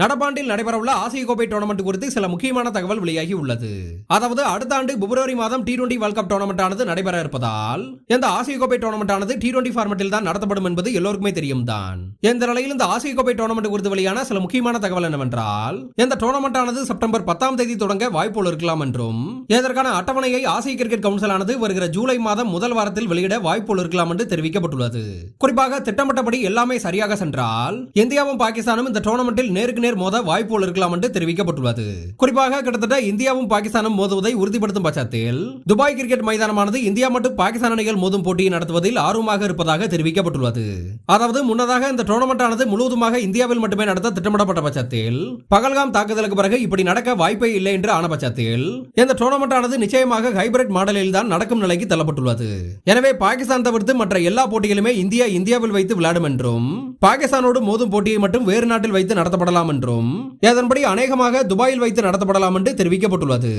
நடப்பாண்டில் நடைபெறவுள்ள ஆசிய கோப்பை டோர்னமெண்ட் குறித்து சில முக்கியமான தகவல் வெளியாகி உள்ளது. அதாவது அடுத்த ஆண்டு பிப்ரவரி மாதம் T twenty world cup tournament ஆனது நடைபெற இருப்பதால் இந்த ஆசிய கோப்பை டோர்னமெண்ட் ஆனது டி டுவெண்டி ஃபார்மெட்டில் தான் நடத்தப்படும் என்பது எல்லோருக்குமே தெரியும் தான். இந்த நிலையில் இந்த ஆசிய கோப்பை டோர்னமெண்ட் குறித்து வெளியான சில முக்கியமான தகவல் என்னவென்றால் இந்த டோர்னமெண்ட் ஆனது செப்டம்பர் பத்தாம் தேதி தொடங்க வாய்ப்புகள் இருக்கலாம் என்றும் இதற்கான அட்டவணையை ஆசிய கிரிக்கெட் கவுன்சில் ஆனது வருகிற ஜூலை மாதம் முதல் வாரத்தில் வெளியிட வாய்ப்புகள் இருக்கலாம் என்று தெரிவிக்கப்பட்டுள்ளது. குறிப்பாக திட்டமிட்டபடி எல்லாமே சரியாக சென்றால் இந்தியாவும் பாகிஸ்தானும் இந்த டோர்னமெண்டில் நேருக்கு நேர் மோத வாய்ப்புகள் இருக்கலாம் என்று தெரிவிக்கப்பட்டுள்ளது. குறிப்பாக கிட்டத்தட்ட இந்தியாவும் பாகிஸ்தானும் மோதுவதை உறுதிப்படுத்தும் பட்சத்தில் துபாய் கிரிக்கெட் மைதானமானது இந்தியா மற்றும் பாகிஸ்தான் அணிகள் மோதும் போட்டியை நடத்துவதில் ஆர்வமாக இருப்பதாக தெரிவிக்கப்பட்டுள்ளது. அதாவது முன்னதாக இந்த டோர்னமெண்ட் ஆனது முழுவதுமாக இந்தியாவில் மட்டுமே நடத்த திட்டமிடப்பட்ட பட்சத்தில் பகல்காம் தாக்குதலுக்கு பிறகு இப்படி நடக்க வாய்ப்பே இல்லை என்று ஆன பட்சத்தில் இந்த டோர்னமெண்ட் ஆனது நிச்சயமாக ஹைபிரிட் மாடலில் தான் நடக்கும் நிலைக்கு தள்ளப்பட்டுள்ளது. எனவே பாகிஸ்தான் தவிர்த்து மற்ற எல்லா போட்டிகளுமே இந்தியா இந்தியாவில் வைத்து விளையாடும் என்றும் பாகிஸ்தானோடு மோதும் போட்டியை மட்டும் வேறு நாட்டில் வைத்து நடத்தப்படலாம் என்றும் இதன்படி அநேகமாக துபாயில் வைத்து நடத்தப்படலாம் என்று தெரிவிக்கப்பட்டுள்ளது.